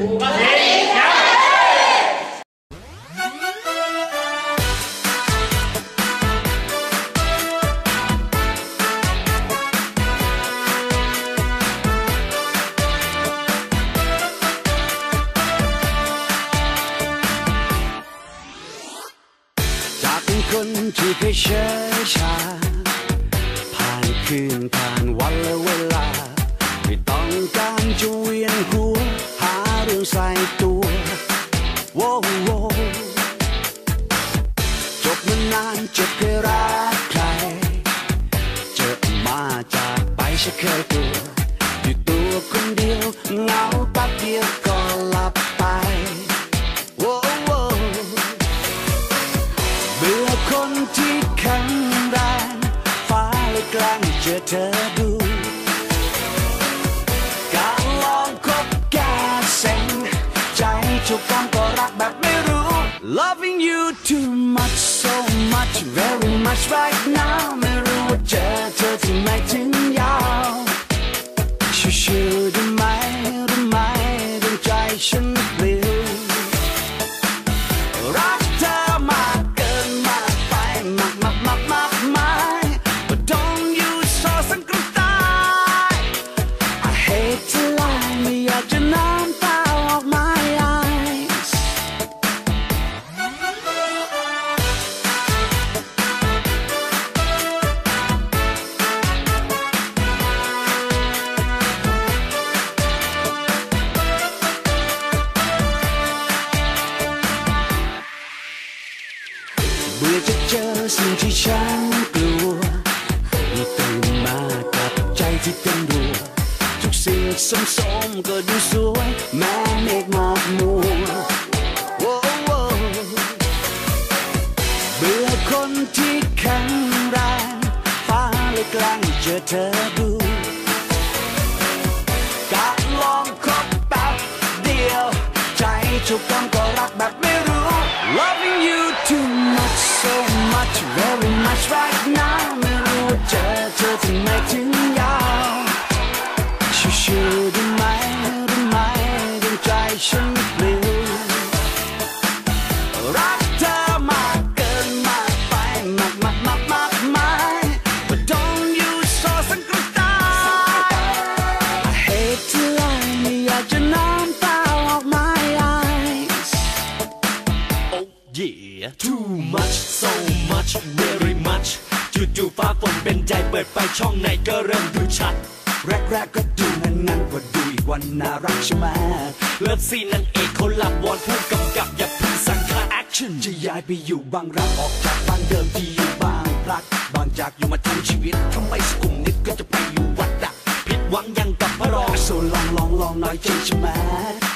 จากเป็นคนที่เคยเฉยชา ผ่านคืนผ่านวันและเวลา ไม่ต้องการ นที่แข็งแรงฟ้าเลยกลางเจอเธอดู การลองคบแกเซ็งใจทุกคำก็รักแบบไม่รู้ Loving you too much so much very much right now จะเจอสิ่งที่ฉันกลัวมีตื่นมากับใจที่เต้นรัวทุกสิ่งสมสมก็ดูสวยแม้เมฆหมอกมัวโอ้โอ้เบื่อคนที่แข็งแรงฟ้าเลยกล้งเจอเธอดูการลองคบแป๊บเดียว ใจถูกต้องก็รักแบบไม่รู้ Loving you too much so much very much right now เป็นใจเปิดไฟช่องไหนก็เริ่มดูชัด แรกๆกก็ดูงันงันๆว่าดูอีกวันน่ารักใช่ไหมเลิฟซีนนางเอกเขาหลับวอนผู้กำกับอย่าเพึ่งสั่งค่าแอคชั่นจะย้ายไปอยู่บางรักออกจากบ้านเดิมที่อยู่บางพลัดบางจากอยู่มาทั้งชีวิตทำไมสกุมนิดก็จะไปอยู่วัดอะผิดหวังยังกับพระรองโซลองลองลองน่อยใจใช่ไหม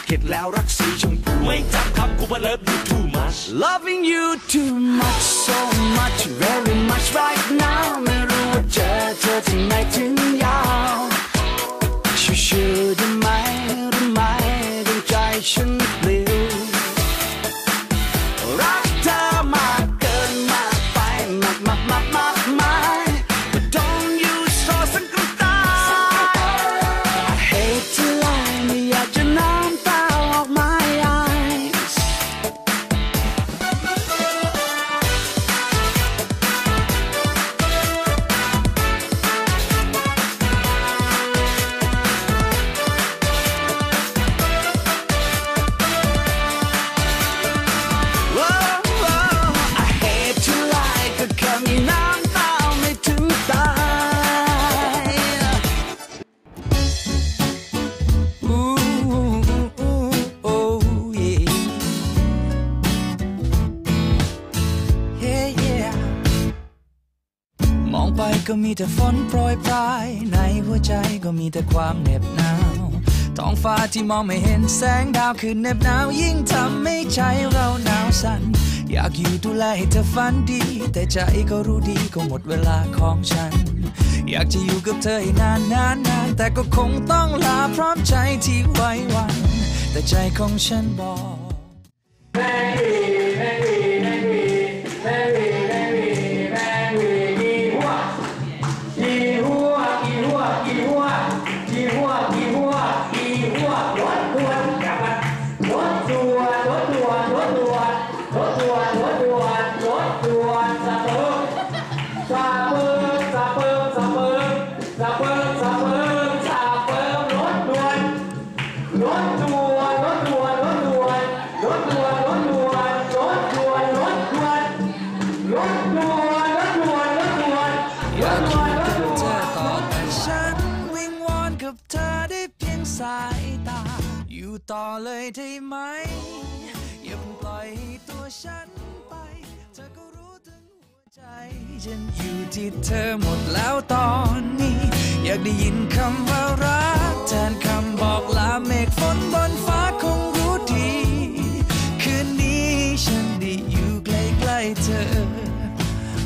เข็ดแล้วรักสีชมพูไม่จำคำกูว่าเลิฟยู too much Loving you too much so much very much right now เธอที่ถึงยาวชิวๆได้ไหมหรือไม่ดึงใจฉัน ก็มีแต่ฝนโปรยปลาย ในหัวใจก็มีแต่ความเหน็บหนาวท้องฟ้าที่มองไม่เห็นแสงดาวคือเหน็บหนาวยิ่งทำให้ใจเราหนาวสั่นอยากอยู่ดูแลให้เธอฝันดี แต่ใจก็รู้ดีก็หมดเวลาของฉัน อยากจะอยู่กับเธอให้นานนานนานแต่ก็คงต้องลาพร้อมใจที่ไว้วัน แต่ใจของฉันบอก ต่อเลยได้ไหม อย่าเพิ่งปล่อยให้ตัวฉันไป เธอก็รู้ถึงหัวใจ ฉันอยู่ที่เธอหมดแล้วตอนนี้ อยากได้ยินคำว่ารักแทนคำบอกลาเมฆฝนบนฟ้าคงรู้ดี คืนนี้ฉันได้อยู่ใกล้ๆเธอ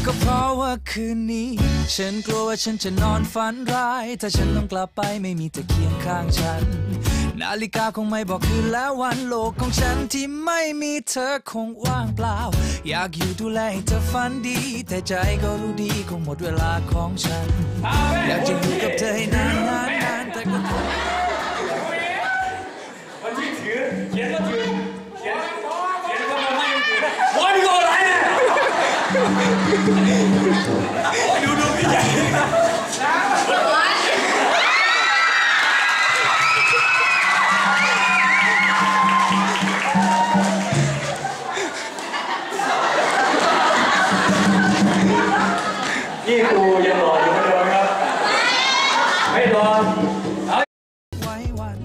ก็เพราะว่าคืนนี้ ฉันกลัวว่าฉันจะนอนฝันร้าย ถ้าฉันต้องกลับไปไม่มีเธอเคียงข้างฉัน นาฬิกาคงไม่บอกคืนแล้ววันโลกของฉันที่ไม่มีเธอคงว่างเปล่า อยากอยู่ดูแลให้เธอฝันดี แต่ใจก็รู้ดีคงหมดเวลาของฉัน อยากจะอยู่กับเธอให้นานนานนานแต่ก็ทนวันที่ถือเขียนก็ถือเขียนเขียนก็มาให้ถือโอ้ยมีโกอะไรเนี่ยดูดูพี่ใหญ่ นี่กูยังหล่ออยู่เหมือนเดิมครับ ไม่หล่อไว้วัน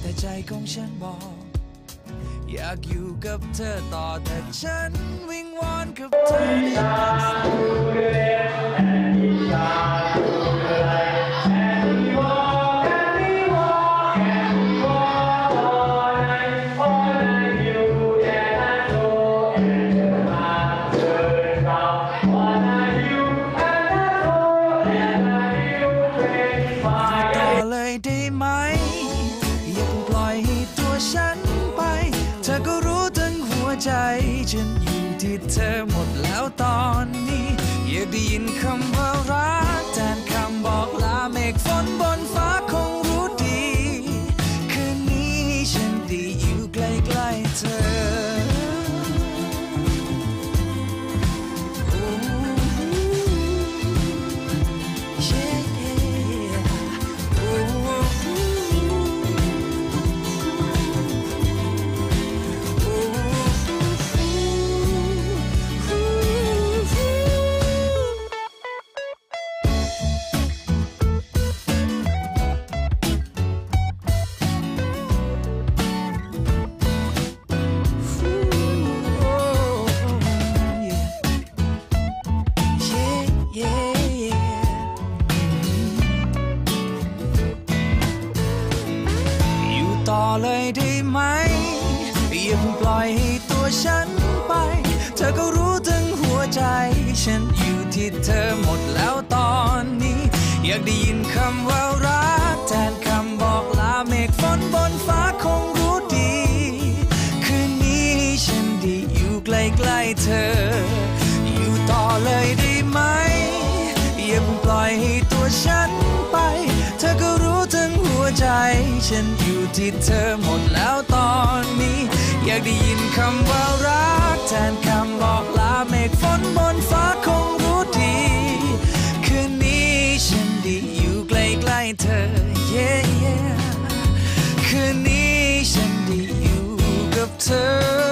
แต่ใจของฉันบอก อยากอยู่กับเธอต่อแต่ฉันวิงวอนกับเธอ ใจฉันอยู่ที่เธอหมดแล้วตอนนี้ อยากได้ยินคำว่ารักแทนคำบอกลาเมฆฝนบนฟ้าคง เลยได้ไหมอย่าเพิ่งปล่อยให้ตัวฉันไป เธอก็รู้ถึงหัวใจ ฉันอยู่ที่เธอหมดแล้วตอนนี้ อยากได้ยินคำว่ารักแทนคำบอกลาเมฆฝนบนฟ้าคงรู้ดี คืนนี้ฉันได้อยู่ใกล้ๆเธอ อยู่ต่อเลยได้ไหมอย่าเพิ่งปล่อยให้ตัวฉันไป เธอก็รู้ทั้งหัวใจฉัน ที่เธอหมดแล้วตอนนี้ อยากได้ยินคำว่ารัก แทนคำบอกลาเมฆฝนบนฟ้าคงรู้ดี คืนนี้ฉันได้อยู่ใกล้ๆเธอ yeah, yeah คืนนี้ฉันได้อยู่กับเธอ